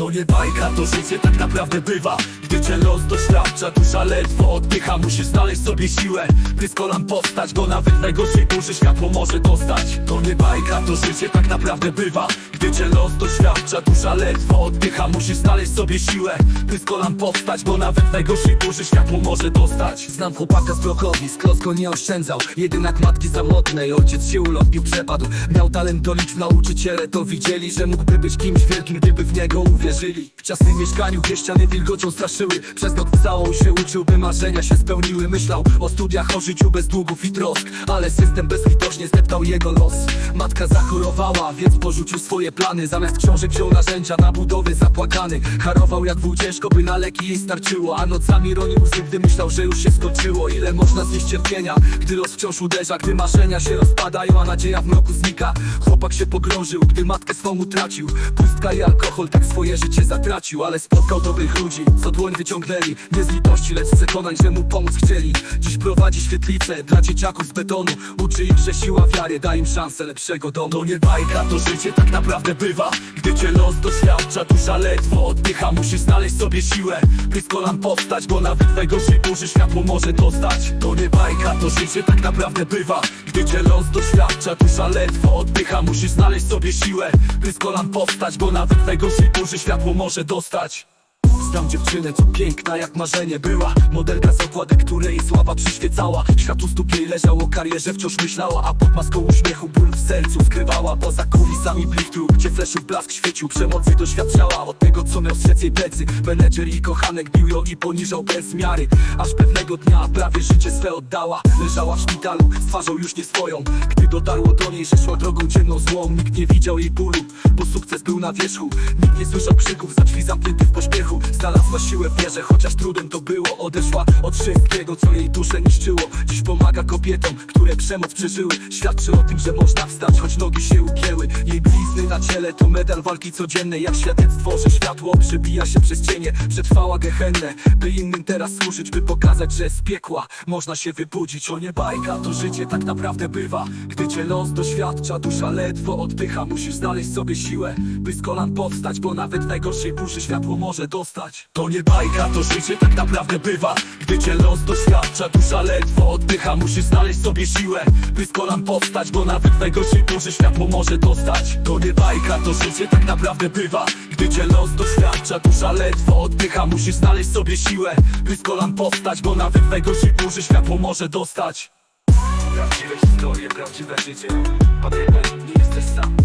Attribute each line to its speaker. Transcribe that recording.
Speaker 1: To nie bajka, to życie tak naprawdę bywa Gdy cię los doświadcza, dusza ledwo oddycha Musisz znaleźć sobie siłę, by z powstać Bo nawet najgorszej burzy światło może dostać. To nie bajka, to życie tak naprawdę bywa. Gdy cię los doświadcza, dusza ledwo oddycha Musisz znaleźć sobie siłę, by z powstać Bo nawet najgorszej burzy światło może dostać.
Speaker 2: Znam chłopaka z blokowisk, klocko nie oszczędzał. Jedynak matki samotnej, ojciec się ulopił, przepadł. Miał talent do liczb, nauczyciele to widzieli Że mógłby być kimś wielkim, gdyby w niego uwierzyli. W ciasnym mieszkaniu, gdzie ściany wilgocią straszyły Przez noc całą się uczył, by marzenia się spełniły. Myślał o studiach, o życiu bez długów i trosk Ale system bezlitośnie zdeptał jego los Matka zachorowała, więc porzucił swoje plany. Zamiast książek wziął narzędzia na budowy zapłakany Harował jak wół ciężko, by na leki jej starczyło. A nocami ronił łzy, gdy myślał, że już się skończyło. Ile można znieść cierpienia, gdy los wciąż uderza Gdy marzenia się rozpadają, a nadzieja w mroku znika. Chłopak się pogrążył, gdy matkę swą utracił. Pustka i alkohol tak swoje życie zatracił Ale spotkał dobrych ludzi, co dłoń wyciągnęli. Nie z litości, lecz z przekonań, że mu pomóc chcieli. Dziś prowadzi świetlicę dla dzieciaków z betonu. Uczy ich, że siła wiary da im szansę lepszego domu.
Speaker 1: To nie bajka, to życie tak naprawdę bywa. Gdy cię los doświadcza, dusza ledwo oddycha. Musisz znaleźć sobie siłę, by z powstać Bo nawet najgorszej burzy światło może dostać. To nie bajka, to życie tak naprawdę bywa. Gdy cię los doświadcza, dusza ledwo oddycha. Musisz znaleźć sobie siłę, by z powstać Bo nawet najgorszej burzy światło może dostać Znam dziewczynę, co piękna jak marzenie była. Modelka z okładek, której sława przyświecała. Świat u stóp jej leżał, o karierze wciąż myślała A pod maską uśmiechu ból w sercu skrywała. Poza kulisami blichtru, gdzie fleszył blask świecił Przemocy doświadczała. Od tego, co miał strzec jej plecy Menedżer i kochanek bił ją i poniżał bez miary. Aż pewnego dnia prawie życie swe oddała. Leżała w szpitalu, z twarzą już nie swoją. Gdy dotarło do niej, że szła drogą ciemną złą Nikt nie widział jej bólu, bo sukces był na wierzchu. Nikt nie słyszał krzyków za drzwi zamkniętych w pośpiechu. Znalazła siłę w wierze, chociaż trudem to było. Odeszła od wszystkiego, co jej duszę niszczyło. Dziś pomaga kobietom, które przemoc przeżyły. Świadczy o tym, że można wstać, choć nogi się ugięły Jej blizny na ciele to medal walki codziennej. Jak świadectwo, że światło przebija się przez cienie. Przetrwała gehennę, by innym teraz służyć By pokazać, że z piekła można się wybudzić. O nie bajka, to życie tak naprawdę bywa. Gdy cię los doświadcza, dusza ledwo oddycha. Musisz znaleźć sobie siłę, by z kolan powstać Bo nawet w najgorszej burzy światło może dostać. To nie bajka, to życie tak naprawdę bywa. Gdy cię los doświadcza, dusza ledwo oddycha. Musisz znaleźć sobie siłę, by z kolan powstać Bo nawet w najgorszej burzy światło może dostać. To nie bajka, to życie tak naprawdę bywa. Gdy cię los doświadcza, dusza ledwo oddycha. Musisz znaleźć sobie siłę, by z kolan powstać Bo nawet w najgorszej burzy światło może dostać. Prawdziwe historie, prawdziwe życie. Pamiętaj, nie jesteś sam